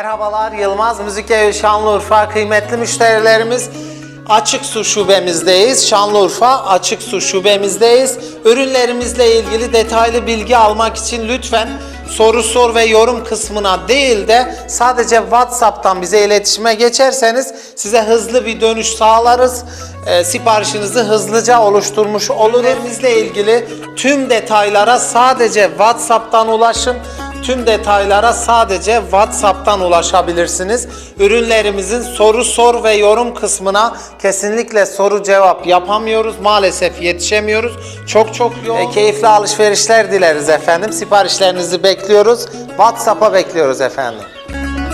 Merhabalar Yılmaz Müzik Evi Şanlıurfa kıymetli müşterilerimiz. Açık Su şubemizdeyiz. Şanlıurfa Açık Su şubemizdeyiz. Ürünlerimizle ilgili detaylı bilgi almak için lütfen soru sor ve yorum kısmına değil de sadece WhatsApp'tan bize iletişime geçerseniz size hızlı bir dönüş sağlarız. Ee, siparişinizi hızlıca oluşturmuş. Ürünlerimizle ilgili tüm detaylara sadece WhatsApp'tan ulaşın. Tüm detaylara sadece WhatsApp'tan ulaşabilirsiniz. Ürünlerimizin soru sor ve yorum kısmına kesinlikle soru cevap yapamıyoruz. Maalesef yetişemiyoruz. Çok çok yoğun. E, keyifli alışverişler dileriz efendim. Siparişlerinizi bekliyoruz. WhatsApp'a bekliyoruz efendim. Müzik